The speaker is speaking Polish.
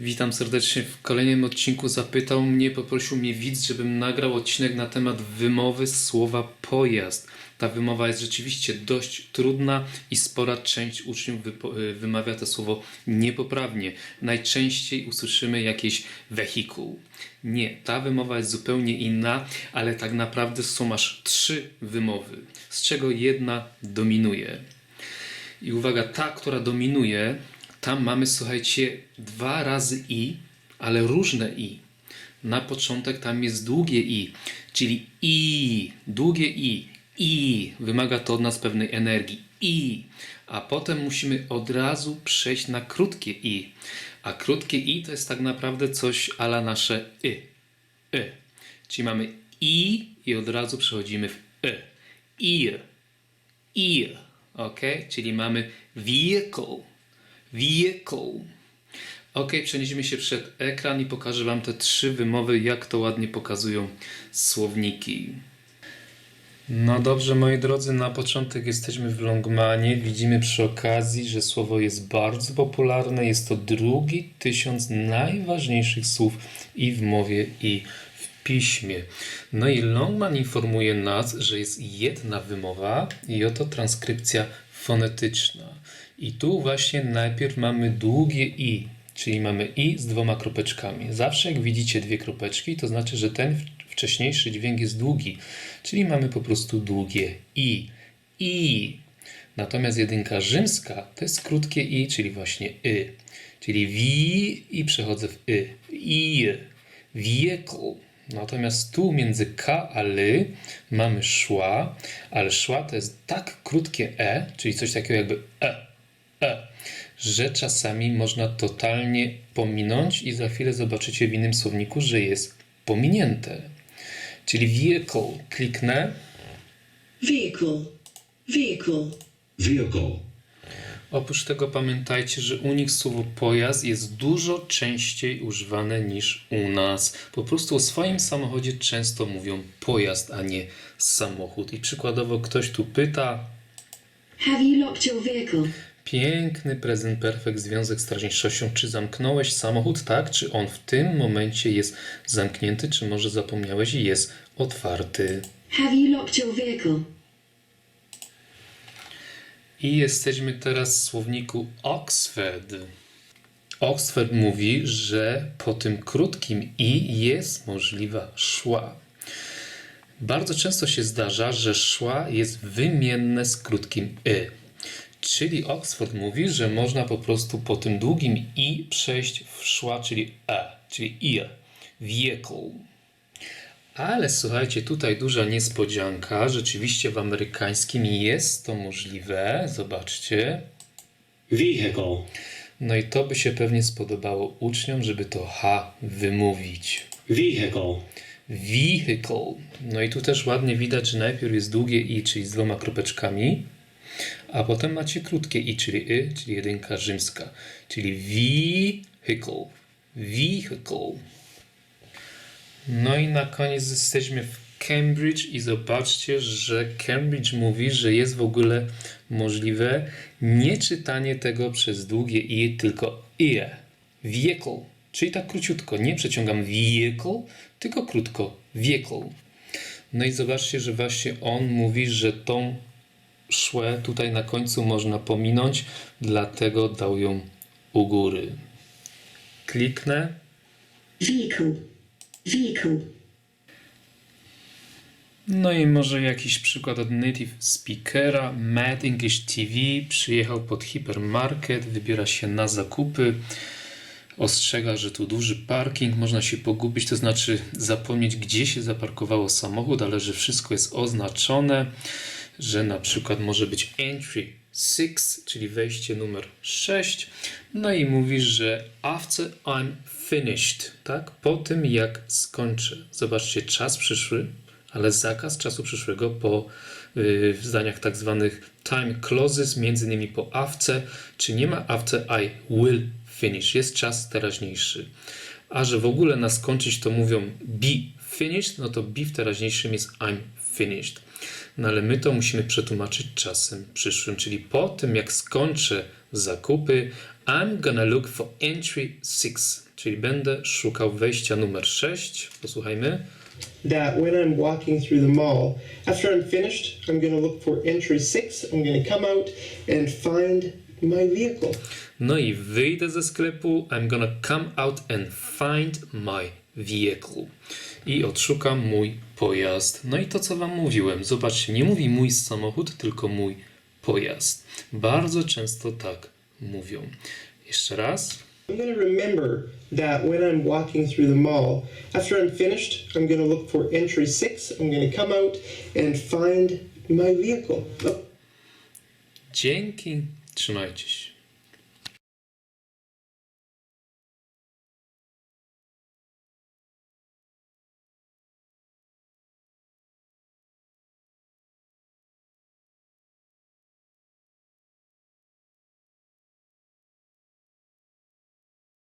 Witam serdecznie. W kolejnym odcinku zapytał mnie, poprosił mnie widz, żebym nagrał odcinek na temat wymowy słowa pojazd. Ta wymowa jest rzeczywiście dość trudna i spora część uczniów y, wymawia to słowo niepoprawnie. Najczęściej usłyszymy jakieś wehikuł. Nie, ta wymowa jest zupełnie inna, ale tak naprawdę są aż trzy wymowy, z czego jedna dominuje. I uwaga, ta, która dominuje, tam mamy, słuchajcie, dwa razy i, ale różne i. Na początek tam jest długie i, czyli i, długie i, i. Wymaga to od nas pewnej energii. I. A potem musimy od razu przejść na krótkie i. A krótkie i to jest tak naprawdę coś ala nasze y. Y. Czyli mamy i i od razu przechodzimy w y. Ear. Ear. Ok? Czyli mamy vehicle. Vehicle. Ok, przenieśmy się przed ekran i pokażę Wam te trzy wymowy, jak to ładnie pokazują słowniki. No dobrze, moi drodzy, na początek jesteśmy w Longmanie. Widzimy przy okazji, że słowo jest bardzo popularne. Jest to drugi tysiąc najważniejszych słów i w mowie, i w piśmie. No i Longman informuje nas, że jest jedna wymowa i oto transkrypcja fonetyczna. I tu właśnie najpierw mamy długie i, czyli mamy i z dwoma kropeczkami. Zawsze jak widzicie dwie kropeczki, to znaczy, że ten wcześniejszy dźwięk jest długi, czyli mamy po prostu długie i. I. Natomiast jedynka rzymska to jest krótkie i, czyli właśnie y. Czyli wi i przechodzę w y. I. Vehicle. Natomiast tu między K a L mamy szła, ale szła to jest tak krótkie E, czyli coś takiego jakby E, E, że czasami można totalnie pominąć i za chwilę zobaczycie w innym słowniku, że jest pominięte. Czyli vehicle kliknę, Vehicle. Vehicle. vehicle, Oprócz tego pamiętajcie, że u nich słowo pojazd jest dużo częściej używane niż u nas. Po prostu o swoim samochodzie często mówią pojazd, a nie samochód. I przykładowo ktoś tu pyta, Have you locked your vehicle? Piękny prezent perfekt, związek z teraźniejszością, czy zamknąłeś samochód, tak? Czy on w tym momencie jest zamknięty, czy może zapomniałeś i jest otwarty? Have you locked your vehicle? I jesteśmy teraz w słowniku Oxford. Oxford mówi, że po tym krótkim i jest możliwa szła. Bardzo często się zdarza, że szła jest wymienne z krótkim y. Czyli Oxford mówi, że można po prostu po tym długim i przejść w szła, czyli e, czyli ear, vehicle. Ale słuchajcie, tutaj duża niespodzianka. Rzeczywiście w amerykańskim jest to możliwe. Zobaczcie. vehicle, No i to by się pewnie spodobało uczniom, żeby to H wymówić. vehicle, Vehicle. No i tu też ładnie widać, że najpierw jest długie i, czyli z dwoma kropeczkami, a potem macie krótkie i, czyli y, czyli jedynka rzymska, czyli vehicle. Vehicle. No i na koniec jesteśmy w Cambridge i zobaczcie, że Cambridge mówi, że jest w ogóle możliwe nie czytanie tego przez długie i, tylko ie. Vehicle. Czyli tak króciutko. Nie przeciągam vehicle, tylko krótko vehicle. No i zobaczcie, że właśnie on mówi, że tą szłę tutaj na końcu można pominąć, dlatego dał ją u góry. Kliknę. Vehicle. Vehicle. No i może jakiś przykład od native speakera. Mad English TV przyjechał pod hipermarket, wybiera się na zakupy. Ostrzega, że tu duży parking, można się pogubić, to znaczy zapomnieć, gdzie się zaparkowało samochód, ale że wszystko jest oznaczone, że na przykład może być entry 6, czyli wejście numer 6. No i mówi, że after I'm finished, tak? Po tym jak skończę. Zobaczcie, czas przyszły, ale zakaz czasu przyszłego po y, w zdaniach tak zwanych time clauses, między innymi po after, czy nie ma after I will finish. Jest czas teraźniejszy. A że w ogóle na skończyć to mówią be finished, no to be w teraźniejszym jest I'm finished. No ale my to musimy przetłumaczyć czasem przyszłym, czyli po tym jak skończę zakupy, I'm gonna look for entry 6. Czyli będę szukał wejścia numer 6. Posłuchajmy. that when I'm walking through the mall, after I'm finished, I'm to look for entry six. I'm going to come out and find my vehicle. No i wyjdę ze sklepu. I'm gonna come out and find my vehicle. I odszukam mój pojazd. No i to, co wam mówiłem. Zobaczcie, nie mówi mój samochód, tylko mój pojazd. Bardzo często tak mówią. Jeszcze raz. I'm going to remember that when I'm walking through the mall, after I'm finished, I'm going to look for entry six. I'm going to come out and find my vehicle. Oh, Dzięki. Trzymajcie się.